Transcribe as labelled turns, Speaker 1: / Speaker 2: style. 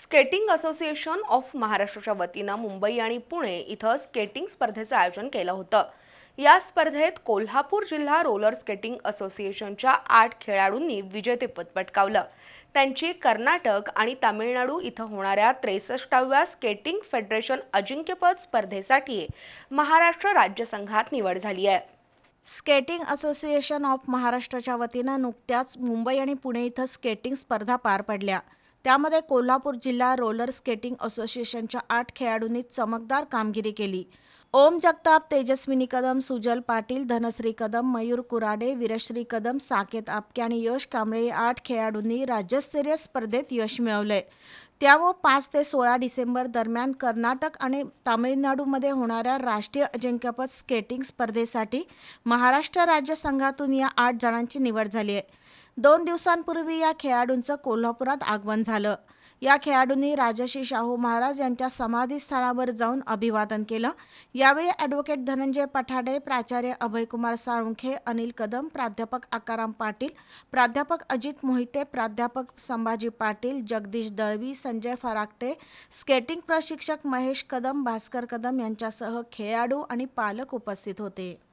Speaker 1: Skating association of महाराष्ट्राच्या वतीनं मुंबई आणि पुणे इथं स्केटिंग स्पर्धेचं आयोजन केलं होतं. या स्पर्धेत कोल्हापूर जिल्हा रोलर स्केटिंग असोसिएशनच्या आठ खेळाडूंनी विजेतेपद पटकावलं. त्यांची कर्नाटक आणि तामिळनाडू इथं होणाऱ्या त्रेसष्टाव्या स्केटिंग फेडरेशन अजिंक्यपद स्पर्धेसाठी महाराष्ट्र राज्य संघात निवड झाली आहे.
Speaker 2: स्केटिंग असोसिएशन ऑफ महाराष्ट्राच्या वतीनं नुकत्याच मुंबई आणि पुणे इथं स्केटिंग स्पर्धा पार पडल्या. त्यामध्ये कोल्हापूर जिल्हा रोलर स्केटिंग असोसिएशनच्या आठ खेळाडूंनी चमकदार कामगिरी केली. ओम जगताप तेजस्विनी कदम सुजल पाटील धनश्री कदम मयूर कुराडे वीरश्री कदम साकेत आपके आणि यश कांबळे या आठ खेळाडूंनी राज्यस्तरीय स्पर्धेत यश मिळवलंय त्यावर पाच ते सोळा डिसेंबर दरम्यान कर्नाटक आणि तामिळनाडूमध्ये होणाऱ्या राष्ट्रीय अजिंक्यपद स्केटिंग स्पर्धेसाठी महाराष्ट्र राज्य संघातून या आठ जणांची निवड झाली आहे. दोन दिवसांपूर्वी या खेळाडूंचं कोल्हापुरात आगमन झालं. या खेळाडूंनी राजश्री शाहू महाराज यांच्या समाधीस्थळावर जाऊन अभिवादन केलं. यावेळी ॲडव्होकेट धनंजय पठाडे प्राचार्य अभयकुमार साळुंखे अनिल कदम प्राध्यापक आकाराम पाटील प्राध्यापक अजित मोहिते प्राध्यापक संभाजी पाटील जगदीश दळवी संजय फराकटे स्केटिंग प्रशिक्षक महेश कदम भास्कर कदम यांच्यासह खेळाडू आणि पालक उपस्थित होते.